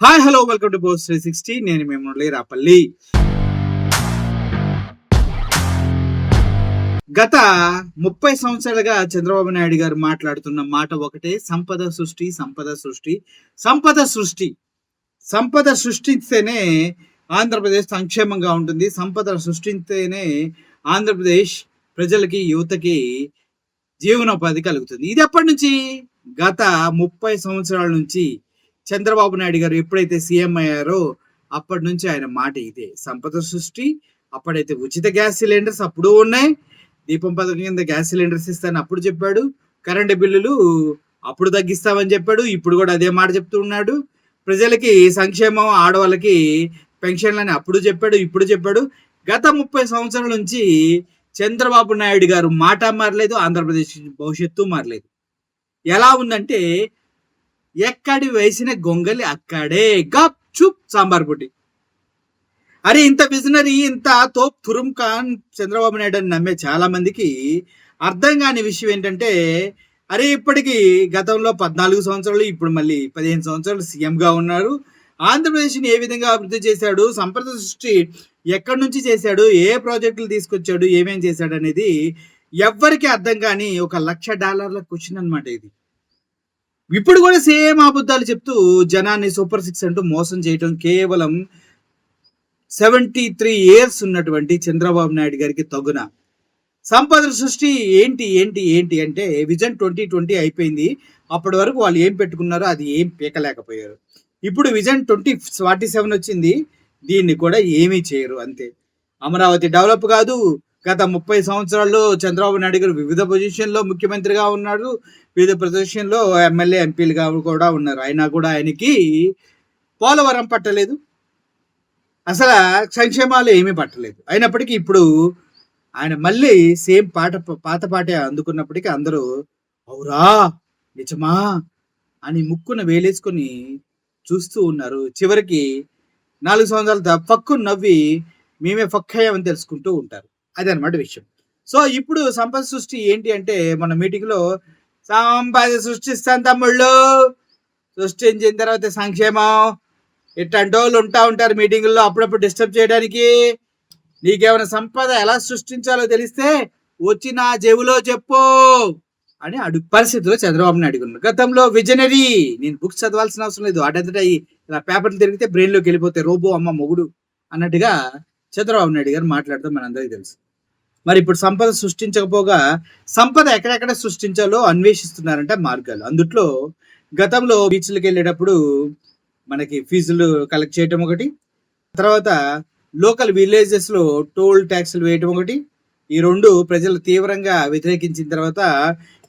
Hi hello welcome to Bose three sixty నేను మీ మురళి రాపల్లి. గత ముప్పై సంవత్సరాలుగా చంద్రబాబు నాయుడు గారు మాట్లాడుతున్న మాట ఒకటే సంపద సృష్టి సంపద సృష్టి. సంపద సృష్టి. సంపద సృష్టిస్తేనే ఆంధ్రప్రదేశ్ సంక్షేమంగా ఉంటుంది. సంపద సృష్టిస్తేనే ఆంధ్రప్రదేశ్ ప్రజలకి యువతకి జీవనోపాధి కలుగుతుంది. ఇది ఎప్పటి నుంచి? గత ముప్పై సంవత్సరాల నుంచి చంద్రబాబు నాయుడు గారు ఎప్పుడైతే సీఎం అయ్యారో అప్పటి నుంచి ఆయన మాట ఇదే. సంపద సృష్టి అప్పుడైతే ఉచిత గ్యాస్ సిలిండర్స్ అప్పుడు ఉన్నాయి. దీపం పథకం కింద గ్యాస్ సిలిండర్స్ ఇస్తాను అప్పుడు చెప్పాడు. కరెంటు బిల్లులు అప్పుడు తగ్గిస్తామని చెప్పాడు. ఇప్పుడు కూడా అదే మాట చెప్తూ ఉన్నాడు. ప్రజలకి సంక్షేమం ఆడవాళ్ళకి పెన్షన్లని అప్పుడు చెప్పాడు ఇప్పుడు చెప్పాడు. గత ముప్పై సంవత్సరాల నుంచి చంద్రబాబు నాయుడు గారు మాట మారలేదు ఆంధ్రప్రదేశ్ భవిష్యత్తు మారలేదు. ఎలా ఉందంటే ఎక్కడి వేసిన గొంగలి అక్కడే? గప్ చుప్ సాంబార్ పొడి అరే ఇంత విజనరీ ఇంత తోప్ తురుమ్ ఖాన్ చంద్రబాబు నాయుడు అని నమ్మే చాలా మందికి అర్థం కాని విషయం ఏంటంటే అరే ఇప్పటికీ గతంలో పద్నాలుగు సంవత్సరాలు ఇప్పుడు మళ్ళీ పదిహేను సంవత్సరాలు సీఎంగా ఉన్నారు ఆంధ్రప్రదేశ్ని ఏ విధంగా అభివృద్ధి చేశాడు? సంప్రద సృష్టి ఎక్కడి నుంచి చేశాడు? ఏ ప్రాజెక్టులు తీసుకొచ్చాడు? ఏమేం చేశాడు అనేది ఎవ్వరికి అర్థం కాని ఒక లక్ష డాలర్ల క్వశ్చన్ అనమాట ఇది. ఇప్పుడు కూడా సేమ్ అబద్ధాలు చెప్తూ జనాన్ని సూపర్ సిక్స్ అంటూ మోసం చేయటం కేవలం సెవెంటీ త్రీ ఇయర్స్ ఉన్నటువంటి చంద్రబాబు నాయుడు గారికి తగున. సంపద సృష్టి ఏంటి ఏంటి ఏంటి అంటే విజన్ ట్వంటీ ట్వంటీ అయిపోయింది. అప్పటి వరకు వాళ్ళు ఏం పెట్టుకున్నారో అది ఏం పీకలేకపోయారు. ఇప్పుడు విజన్ ట్వంటీ ఫార్టీ సెవెన్ వచ్చింది. దీన్ని కూడా ఏమీ చేయరు అంతే. అమరావతి డెవలప్ కాదు గత ముప్పై సంవత్సరాల్లో చంద్రబాబు నాయుడు గారు వివిధ పొజిషన్లో ముఖ్యమంత్రిగా ఉన్నాడు. వివిధ పొజిషన్లో ఎమ్మెల్యే ఎంపీలుగా కూడా ఉన్నారు. అయినా కూడా ఆయనకి పోలవరం పట్టలేదు. అసలు సంక్షేమాలు ఏమీ పట్టలేదు. అయినప్పటికీ ఇప్పుడు ఆయన మళ్ళీ సేమ్ పాట పాత పాటే అందుకున్నప్పటికీ అందరూ అవురా నిజమా? అని ముక్కున వేలేసుకొని చూస్తూ ఉన్నారు. చివరికి నాలుగు సంవత్సరాల పక్కు ఫక్కు నవ్వి మేమే ఫక్కయ్యామని తెలుసుకుంటూ ఉంటారు. అదే విషయం. సో ఇప్పుడు సంపద సృష్టి ఏంటి అంటే మన మీటింగ్లో సంపద సృష్టిస్తాను తమ్ముళ్ళు. సృష్టించిన తర్వాత సంక్షేమం. ఇట్లాంటి వాళ్ళు ఉంటా ఉంటారు మీటింగుల్లో అప్పుడప్పుడు డిస్టర్బ్ చేయడానికి. నీకేమైనా సంపద ఎలా సృష్టించాలో తెలిస్తే వచ్చి నా జేబులో చెప్పు అని అడుగు పరిస్థితిలో చంద్రబాబుని నాయుడు గతంలో విజనరీ నేను బుక్స్ చదవాల్సిన అవసరం లేదు. అటంతటా ఇలా పేపర్లు తిరిగితే బ్రెయిన్లోకి వెళ్ళిపోతే రోబో అమ్మ మొగుడు అన్నట్టుగా చంద్రబాబు నాయుడు గారు మాట్లాడతాం మనందరికీ తెలుసు. మరి ఇప్పుడు సంపద సృష్టించకపోగా సంపద ఎక్కడెక్కడ సృష్టించాలో అన్వేషిస్తున్నారంటే మార్గాలు. అందుట్లో గతంలో బీచ్లకు వెళ్ళేటప్పుడు మనకి ఫీజులు కలెక్ట్ చేయటం ఒకటి తర్వాత లోకల్ విలేజెస్లో టోల్ ట్యాక్స్లు వేయటం ఒకటి ఈ రెండు ప్రజలు తీవ్రంగా వ్యతిరేకించిన తర్వాత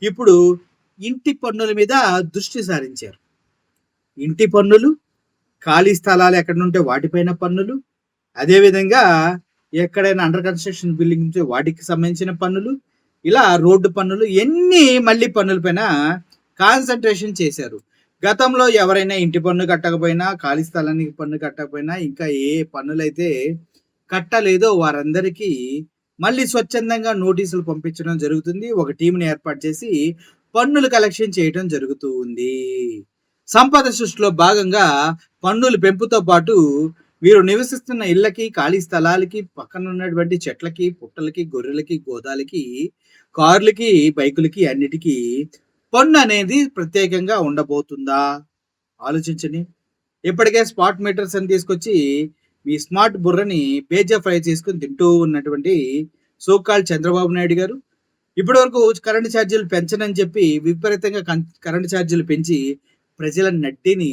ఇప్పుడు ఇంటి పన్నుల మీద దృష్టి సారించారు. ఇంటి పన్నులు ఖాళీ స్థలాలు ఎక్కడ ఉంటే వాటిపైన పన్నులు అదేవిధంగా ఎక్కడైనా అండర్ కన్స్ట్రక్షన్ బిల్డింగ్ వాటికి సంబంధించిన పన్నులు ఇలా రోడ్డు పన్నులు ఎన్ని మళ్ళీ పన్నులపైన కాన్సన్ట్రేషన్ చేశారు. గతంలో ఎవరైనా ఇంటి పన్ను కట్టకపోయినా ఖాళీ స్థలానికి పన్ను కట్టకపోయినా ఇంకా ఏ పన్నులైతే కట్టలేదో వారందరికీ మళ్ళీ స్వచ్ఛందంగా నోటీసులు పంపించడం జరుగుతుంది. ఒక టీంని ఏర్పాటు చేసి పన్నులు కలెక్షన్ చేయడం జరుగుతూ ఉంది. సంపద సృష్టిలో భాగంగా పన్నుల పెంపుతో పాటు వీరు నివసిస్తున్న ఇళ్ళకి ఖాళీ స్థలాలకి పక్కన ఉన్నటువంటి చెట్లకి పుట్టలకి గొర్రెలకి గోదాలకి కార్లకి బైకులకి అన్నిటికీ పన్ను అనేది ప్రత్యేకంగా ఉండబోతుందా? ఆలోచించండి. ఇప్పటికే స్మార్ట్ మీటర్స్ అని తీసుకొచ్చి మీ స్మార్ట్ బుర్రని పేజా ఫ్రై చేసుకుని తింటూ ఉన్నటువంటి సోకాల్ చంద్రబాబు నాయుడు గారు. ఇప్పటి వరకు కరెంటు ఛార్జీలు పెంచనని చెప్పి విపరీతంగా కరెంటు ఛార్జీలు పెంచి ప్రజల నడ్డిని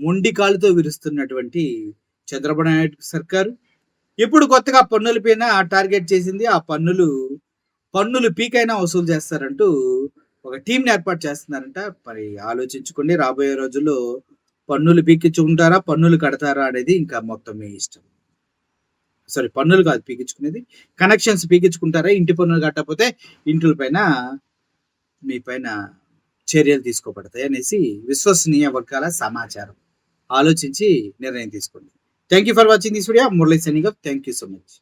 మొండి కాలుతో విరుస్తున్నటువంటి చంద్రబాబు నాయుడు సర్కారు ఇప్పుడు కొత్తగా పన్నుల పైన టార్గెట్ చేసింది ఆ పన్నులు పన్నులు పీకైనా వసూలు చేస్తారంటూ ఒక టీంని ఏర్పాటు చేస్తున్నారంట. మరి ఆలోచించుకోండి రాబోయే రోజుల్లో పన్నులు పీకించుకుంటారా పన్నులు కడతారా అనేది ఇంకా మొత్తం మీ ఇష్టం. సారీ పన్నులు కాదు పీకించుకునేది. కనెక్షన్స్ పీకించుకుంటారా ఇంటి పన్నులు కట్టకపోతే ఇంటి పైన మీ పైన చర్యలు తీసుకోబడతాయి అనేసి విశ్వసనీయ వర్గాల సమాచారం. ఆలోచించి నిర్ణయం తీసుకోండి. Thank you for watching this video Murali signing thank you so much